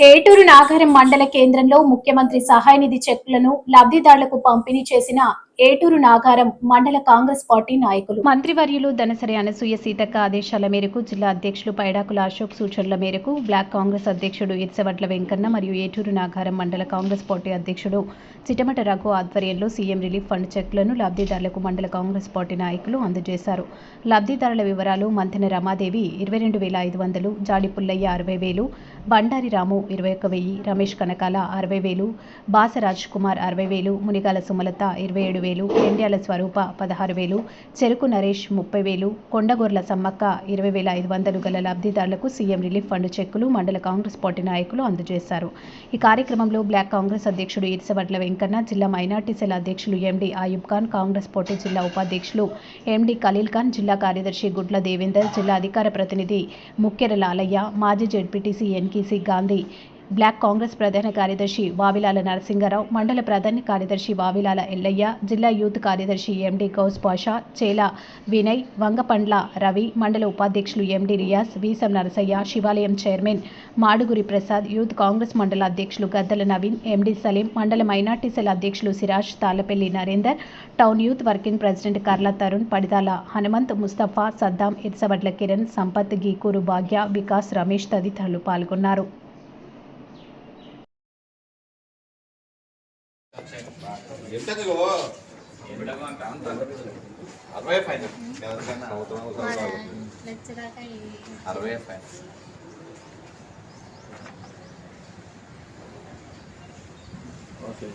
ఏటూరు నాగరం మండల కేంద్రంలో ముఖ్యమంత్రి సహాయ నిధి చెక్కులను లబ్ధిదారులకు పంపిణీ చేసిన ఏటూరు నాగారం మండల కాంగ్రెస్ పార్టీ నాయకులు. మంత్రివర్యులు దనసరి అనసూయ సీతక్క ఆదేశాల మేరకు జిల్లా అధ్యక్షులు పైడాకుల అశోక్ సూచనల మేరకు బ్లాక్ కాంగ్రెస్ అధ్యక్షుడు ఇర్సవడ్ల వెంకన్న మరియు ఏటూరు నాగారం మండల కాంగ్రెస్ పార్టీ అధ్యక్షుడు చిటమట రఘు ఆధ్వర్యంలో సీఎం రిలీఫ్ ఫండ్ చెక్లను లబ్ధిదారులకు మండల కాంగ్రెస్ పార్టీ నాయకులు అందజేశారు. లబ్ధిదారుల వివరాలు మంతెన రమాదేవి ఇరవై రెండు వేల ఐదు వందలు జాడి పుల్లయ్య అరవై వేలు బండారి రాము ఇరవై ఒక్క వెయ్యి రమేష్ కనకాల అరవై వేలు బాసరాజ్ కుమార్ అరవై వేలు మునిగాల సుమలత ఇరవై ఏడు వేలు ఎండ్యాల స్వరూప పదహారు వేలు చెరుకు నరేష్ ముప్పై వేలు కొండగొర్ల సమ్మక్క ఇరవై వేల ఐదు వందలు గల లబ్ధిదారులకు సీఎం రిలీఫ్ ఫండ్ చెక్కులు మండల కాంగ్రెస్ పార్టీ నాయకులు అందజేశారు. ఈ కార్యక్రమంలో బ్లాక్ కాంగ్రెస్ అధ్యక్షుడు ఇరిసవడ్ల వెంకన్న జిల్లా మైనార్టీ సెల్ అధ్యక్షులు MD Ayub Khan Congress party జిల్లా ఉపాధ్యక్షులు ఎండి ఖలీల్ ఖాన్ జిల్లా కార్యదర్శి గుడ్ల దేవేందర్ జిల్లా అధికార ప్రతినిధి ముక్కెర లాలయ్య మాజీ జెడ్పీటీసీ ఎన్కీసీ గాంధీ బ్లాక్ కాంగ్రెస్ ప్రధాన కార్యదర్శి వావిలాల నరసింగరావు మండల ప్రధాన కార్యదర్శి వావిలాల ఎల్లయ్య జిల్లా యూత్ కార్యదర్శి ఎండి గౌస్ పాషా చేల వినయ్ వంగపండ్ల రవి మండల ఉపాధ్యక్షులు ఎండి Riyas Veesam Narasaiah Shivalayam chairman Madaguri Prasad youth Congress మండల అధ్యక్షులు గద్దల నవీన్ ఎండి సలీం మండల మైనార్టీ సెల్ అధ్యక్షులు Siraj Tallapalli Narender town youth working president Karla Tarun Padidala Hanumanth Mustafa Saddam Irsavadla Kiran Sampath Geekuru Bhagya Vikas Ramesh తదితరులు పాల్గొన్నారు. ఎంతకు అరవై fine అరవై fine okay.